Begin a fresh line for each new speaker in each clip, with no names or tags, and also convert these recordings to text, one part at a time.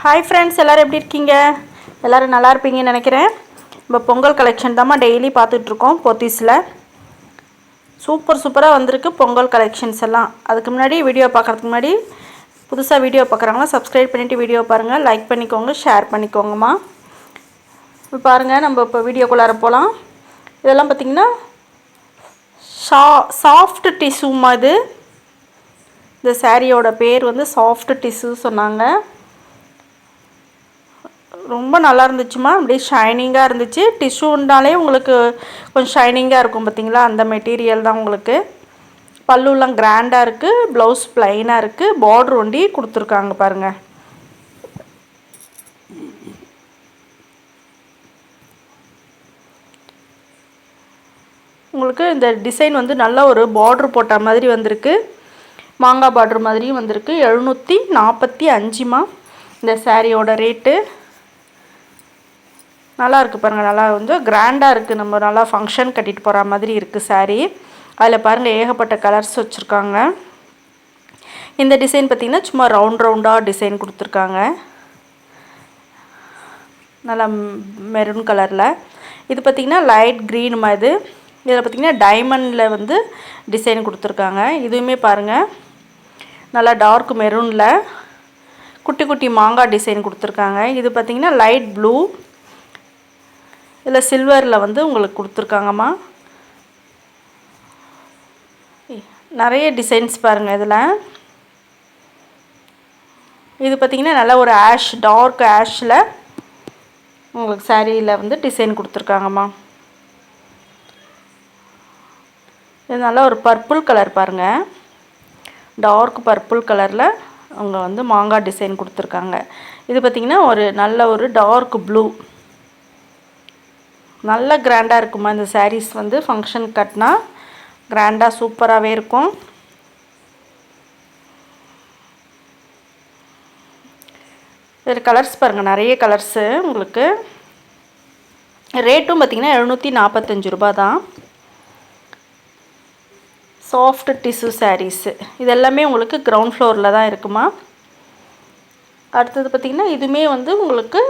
Hi friends எல்லோரும் எப்படி இருக்கீங்க? எல்லோரும் நல்லா இருப்பீங்கன்னு நினைக்கிறேன். இப்போ பொங்கல் கலெக்ஷன் தாம்மா டெய்லி பார்த்துட்ருக்கோம் போத்தீஸில். சூப்பர் சூப்பராக வந்திருக்கு பொங்கல் கலெக்ஷன்ஸ் எல்லாம். அதுக்கு முன்னாடி வீடியோ பார்க்குறதுக்கு முன்னாடி புதுசாக வீடியோ பார்க்குறாங்களா சப்ஸ்கிரைப் பண்ணிவிட்டு வீடியோ பாருங்கள் லைக் பண்ணிக்கோங்க ஷேர் பண்ணிக்கோங்கம்மா. இப்போ பாருங்கள் நம்ம இப்போ வீடியோக்குள்ளார போகலாம் இதெல்லாம் பார்த்திங்கன்னா ஷா சாஃப்ட் டிஷ்யூமா இது. இந்த சாரியோட பேர் வந்து சாஃப்ட் டிஷ்யூ சொன்னாங்க. ரொம்ப நல்லா இருந்துச்சுமா அப்படியே ஷைனிங்காக இருந்துச்சு. டிஷ்யூன்னாலே உங்களுக்கு கொஞ்சம் ஷைனிங்காக இருக்கும் பார்த்தீங்களா அந்த மெட்டீரியல் தான் உங்களுக்கு. பல்லுலாம் கிராண்டாக இருக்குது ப்ளவுஸ் ப்ளைனாக இருக்குது பார்ட்ரு ஒண்டி கொடுத்துருக்காங்க பாருங்கள் உங்களுக்கு இந்த டிசைன் வந்து நல்ல ஒரு பார்ட்ரு போட்ட மாதிரி வந்திருக்கு. மாங்காய் பார்ட்ரு மாதிரியும் வந்திருக்கு. எழுநூற்றி நாற்பத்தி அஞ்சுமா இந்த சாரியோட ரேட்டு நல்லா இருக்குது பாருங்கள் நல்லா வந்து கிராண்டாக இருக்குது நம்ம நல்லா ஃபங்க்ஷன் கட்டிட்டு போகிற மாதிரி இருக்குது சாரீ அதில் பாருங்கள் ஏகப்பட்ட கலர்ஸ் வச்சுருக்காங்க. இந்த டிசைன் பார்த்திங்கன்னா சும்மா ரவுண்ட் ரவுண்டாக டிசைன் கொடுத்துருக்காங்க. நல்லா மெரூன் கலரில் இது பார்த்திங்கன்னா லைட் க்ரீன் இது. இதில் பார்த்திங்கன்னா டைமண்டில் வந்து டிசைன் கொடுத்துருக்காங்க. இதுவுமே பாருங்கள் நல்லா டார்க் மெரூனில் குட்டி குட்டி மாங்காய் டிசைன் கொடுத்துருக்காங்க. இது பார்த்திங்கன்னா லைட் ப்ளூ இதில் சில்வரில் வந்து உங்களுக்கு கொடுத்துருக்காங்கம்மா. நிறைய டிசைன்ஸ் பாருங்கள் இதில். இது பார்த்திங்கன்னா நல்ல ஒரு ஆஷ் டார்க் ஆஷில் உங்களுக்கு சாரியில் வந்து டிசைன் கொடுத்துருக்காங்கம்மா. இது நல்லா ஒரு பர்பிள் கலர் பாருங்கள் டார்க் பர்பிள் கலரில் அவங்க வந்து மாங்காய் டிசைன் கொடுத்துருக்காங்க. இது பார்த்திங்கன்னா ஒரு நல்ல ஒரு டார்க் ப்ளூ நல்ல கிராண்டாக இருக்குமா இந்த சாரீஸ் வந்து? ஃபங்க்ஷன் கட்டினா கிராண்டாக சூப்பராகவே இருக்கும். இதில் கலர்ஸ் பாருங்கள் நிறைய கலர்ஸு உங்களுக்கு. ரேட்டும் பார்த்திங்கன்னா எழுநூற்றி நாற்பத்தஞ்சு ரூபா தான். சாஃப்ட் டிஷ்யூ சாரீஸு இது எல்லாமே உங்களுக்கு க்ரௌண்ட் ஃப்ளோரில் தான் இருக்குமா? அடுத்தது பார்த்திங்கன்னா இதுவுமே வந்து உங்களுக்கு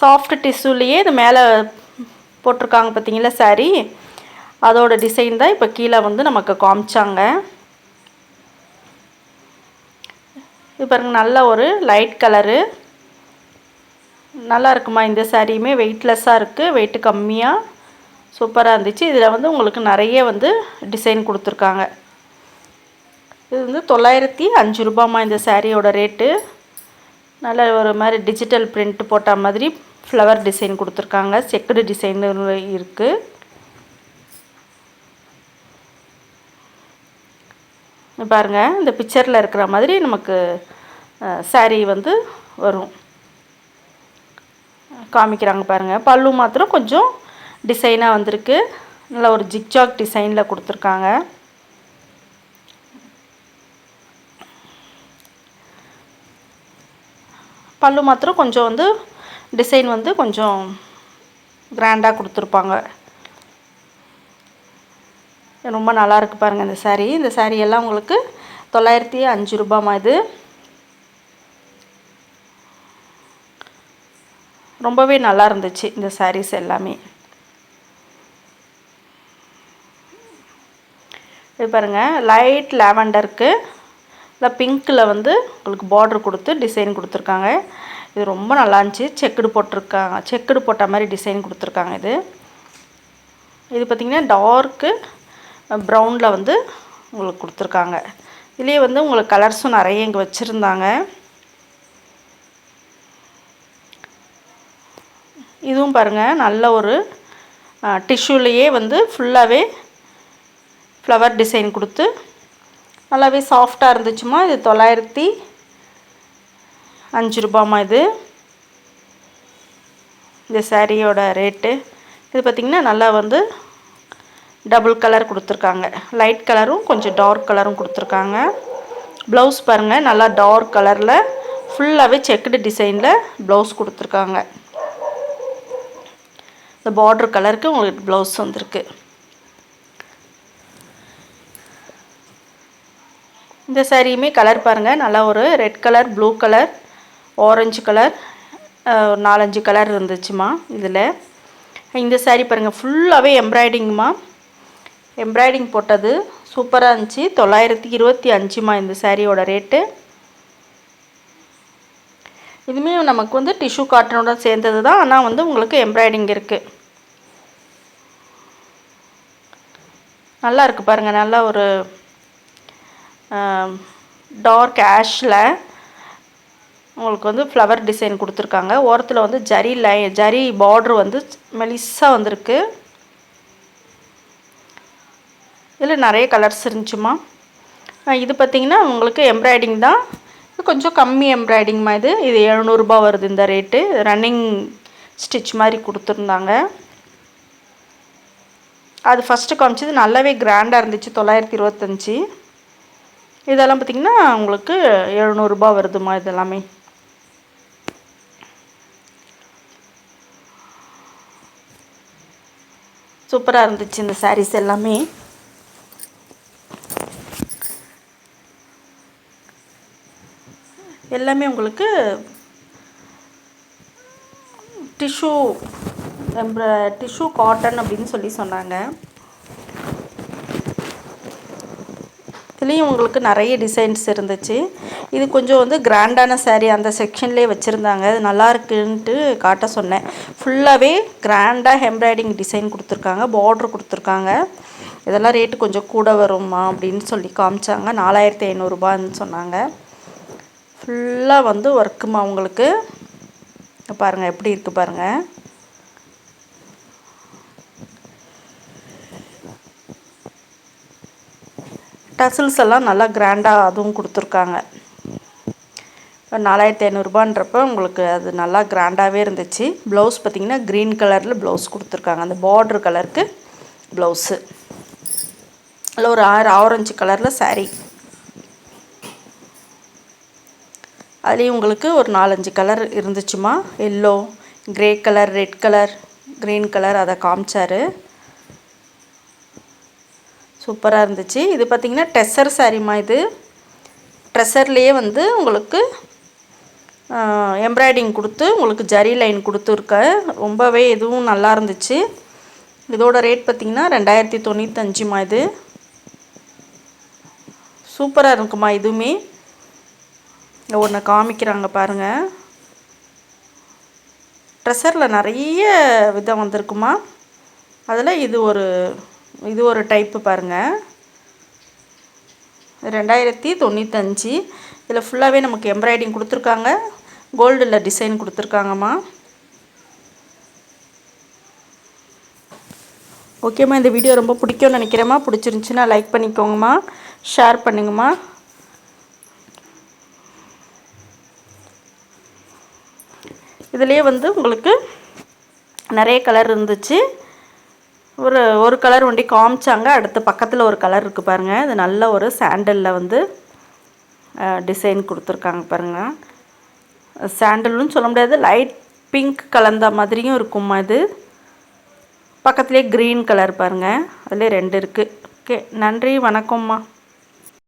சாஃப்ட் டிஷ்யூலேயே இது மேலே போட்டிருக்காங்க பார்த்தீங்களா சாரீ அதோட டிசைன் தான் இப்போ கீழே வந்து நமக்கு காமிச்சாங்க. இது பாருங்கள் நல்ல ஒரு லைட் கலரு நல்லா இருக்குமா இந்த சாரியுமே வெயிட்லெஸ்ஸாக இருக்குது வெயிட்டு கம்மியாக சூப்பராக இருந்துச்சு. இதில் வந்து உங்களுக்கு நிறைய வந்து டிசைன் கொடுத்துருக்காங்க. இது வந்து தொள்ளாயிரத்தி அஞ்சு ரூபாம்மா இந்த சாரியோட ரேட்டு நல்ல ஒரு மாதிரி டிஜிட்டல் பிரிண்ட் போட்ட மாதிரி ஃப்ளவர் டிசைன் கொடுத்துருக்காங்க. செக்குடு டிசைன் இருக்குது பாருங்கள் இந்த பிக்சரில் இருக்கிற மாதிரி நமக்கு சாரீ வந்து வரும். காமிக்கிறாங்க பாருங்கள் பல்லு மாத்திரம் கொஞ்சம் டிசைனாக வந்திருக்கு. நல்ல ஒரு ஜிக்ஜாக் டிசைனில் கொடுத்துருக்காங்க. பல்லு மாத்திரம் கொஞ்சம் வந்து டிசைன் வந்து கொஞ்சம் கிராண்டாக கொடுத்துருப்பாங்க. ரொம்ப நல்லா இருக்குது பாருங்கள் இந்த சாரீ இந்த சாரீ எல்லாம் உங்களுக்கு தொள்ளாயிரத்தி அஞ்சு ரூபாமா இது. ரொம்பவே நல்லா இருந்துச்சு இந்த சாரீஸ் எல்லாமே. இது பாருங்கள் லைட் லேவண்டருக்கு இல்லை பிங்க்கில் வந்து உங்களுக்கு பார்டர் கொடுத்து டிசைன் கொடுத்துருக்காங்க. இது ரொம்ப நல்லா இருந்துச்சு. செக்குடு போட்டிருக்காங்க செக்குடு போட்ட மாதிரி டிசைன் கொடுத்துருக்காங்க இது. இது பார்த்திங்கன்னா டார்க்கு ப்ரௌனில் வந்து உங்களுக்கு கொடுத்துருக்காங்க. இதுலேயே வந்து உங்களுக்கு கலர்ஸும் நிறைய இங்கே வச்சுருந்தாங்க. இதுவும் பாருங்கள் நல்ல ஒரு டிஷ்யூலேயே வந்து ஃபுல்லாகவே ஃப்ளவர் டிசைன் கொடுத்து நல்லாவே சாஃப்டாக இருந்துச்சுமா? இது தொள்ளாயிரத்தி அஞ்சு ரூபாமா இது. இந்த சாரியோட ரேட்டு. இது பார்த்திங்கன்னா நல்லா வந்து டபுள் கலர் கொடுத்துருக்காங்க. லைட் கலரும் கொஞ்சம் டார்க் கலரும் கொடுத்துருக்காங்க. ப்ளவுஸ் பாருங்கள் நல்லா டார்க் கலரில் ஃபுல்லாகவே செக்குடு டிசைனில் ப்ளவுஸ் கொடுத்துருக்காங்க. இந்த பார்ட்ரு கலருக்கு உங்களுக்கு ப்ளவுஸ் வந்திருக்கு. இந்த சாரியுமே கலர் பாருங்கள் நல்லா ஒரு red colour blue colour. Orange colour ஒரு நாலஞ்சு கலர் இருந்துச்சுமா இதில். இந்த சாரீ பாருங்கள் ஃபுல்லாகவே எம்ப்ராய்டிங்மா எம்ப்ராய்டிங் போட்டது சூப்பராக இருந்துச்சு. தொள்ளாயிரத்தி இருபத்தி அஞ்சுமா இந்த சாரியோட ரேட்டு இதுவுமே நமக்கு வந்து டிஷ்யூ காட்டனோட சேர்ந்தது தான். ஆனால் வந்து உங்களுக்கு எம்ப்ராய்டிங் இருக்குது நல்லா இருக்குது பாருங்கள் நல்லா ஒரு டார்க் ஆஷில் உங்களுக்கு வந்து ஃப்ளவர் டிசைன் கொடுத்துருக்காங்க. ஓரத்தில் வந்து ஜரி லை ஜரி பார்ட்ரு வந்து மெலிஸாக வந்திருக்கு. இதில் நிறைய கலர்ஸ் இருந்துச்சுமா இது பார்த்திங்கன்னா உங்களுக்கு எம்ப்ராய்டிங் தான். கொஞ்சம் கம்மி எம்ப்ராய்டிங்மா இது. இது எழுநூறுபா வருது இந்த ரேட்டு ரன்னிங் ஸ்டிச் மாதிரி கொடுத்துருந்தாங்க. அது ஃபஸ்ட்டு காமிச்சது நல்லாவே கிராண்டாக இருந்துச்சு தொள்ளாயிரத்தி இருபத்தஞ்சி. இதெல்லாம் பார்த்திங்கன்னா உங்களுக்கு எழுநூறுபா வருதுமா இதெல்லாமே. சூப்பராக இருந்துச்சு இந்த சாரீஸ் எல்லாமே. எல்லாமே உங்களுக்கு டிஷ்யூ டிஷ்யூ காட்டன் அப்படின்னு சொல்லி சொன்னாங்க. இதுலேயும் உங்களுக்கு நிறைய டிசைன்ஸ் இருந்துச்சு. இது கொஞ்சம் வந்து கிராண்டான சேரீ அந்த செக்ஷன்லேயே வச்சுருந்தாங்க. அது நல்லா இருக்குன்ட்டு காட்ட சொன்னேன். ஃபுல்லாகவே கிராண்டாக எம்ப்ராய்டிங் டிசைன் கொடுத்துருக்காங்க. பார்ட்ரு கொடுத்துருக்காங்க. இதெல்லாம் ரேட்டு கொஞ்சம் கூட வருமா அப்படின்னு சொல்லி காமிச்சாங்க. நாலாயிரத்தி ஐநூறுரூபான்னு சொன்னாங்க. ஃபுல்லாக வந்து ஒர்க்குமா உங்களுக்கு. பாருங்கள் எப்படி இருக்குது பாருங்கள் டசில்ஸ் எல்லாம் நல்லா கிராண்டாக அதுவும் கொடுத்துருக்காங்க. நாலாயிரத்தி ஐநூறுரூபான்றப்போ உங்களுக்கு அது நல்லா கிராண்டாகவே இருந்துச்சு. ப்ளவுஸ் பார்த்திங்கன்னா க்ரீன் கலரில் ப்ளவுஸ் கொடுத்துருக்காங்க. அந்த பார்ட்ரு கலருக்கு ப்ளவுஸு அதில் ஒரு ஆறு ஆரஞ்சு கலரில் சாரீ அதுலேயும் உங்களுக்கு ஒரு நாலஞ்சு colour இருந்துச்சுமா? Yellow grey colour red colour green colour அதை காமிச்சார். சூப்பராக இருந்துச்சு. இது பார்த்திங்கன்னா ட்ரெஸ்ஸர் சாரிம்மா இது. ட்ரெஸ்ஸர்லேயே வந்து உங்களுக்கு எம்ப்ராய்டிங் கொடுத்து உங்களுக்கு ஜரி லைன் கொடுத்துருக்க. ரொம்பவே இதுவும் நல்லா இருந்துச்சு. இதோட ரேட் பார்த்திங்கன்னா ரெண்டாயிரத்தி தொண்ணூத்தஞ்சுமா இது. சூப்பராக இருக்குமா இதுவுமே? ஒன்று காமிக்கிறாங்க பாருங்கள் ட்ரெஸ்ஸரில் நிறைய விதம் வந்திருக்குமா? அதில் இது ஒரு இது ஒரு டைப்பு பாருங்கள் ரெண்டாயிரத்தி தொண்ணூத்தஞ்சு. இதில் ஃபுல்லாகவே நமக்கு எம்ப்ராய்டிங் கொடுத்துருக்காங்க. கோல்டில் டிசைன் கொடுத்துருக்காங்கம்மா. ஓகேம்மா இந்த வீடியோ ரொம்ப பிடிக்கும்னு நினைக்கிறேம்மா. பிடிச்சிருந்துச்சின்னா லைக் பண்ணிக்கோங்கம்மா. ஷேர் பண்ணுங்கம்மா. இதுலேயே வந்து உங்களுக்கு நிறைய கலர் இருந்துச்சு. ஒரு ஒரு கலர் ஒண்டி காமிச்சாங்க. அடுத்து பக்கத்தில் ஒரு கலர் இருக்குது பாருங்கள் இது நல்ல ஒரு சாண்டலில் வந்து டிசைன் கொடுத்துருக்காங்க பாருங்கள் சாண்டல்னு சொல்ல முடியாது. லைட் பிங்க் கலந்த மாதிரியும் இருக்குமா இது? பக்கத்துலேயே க்ரீன் கலர் பாருங்கள் அதுலேயே ரெண்டு இருக்குது ஓகே நன்றி. வணக்கம்மா.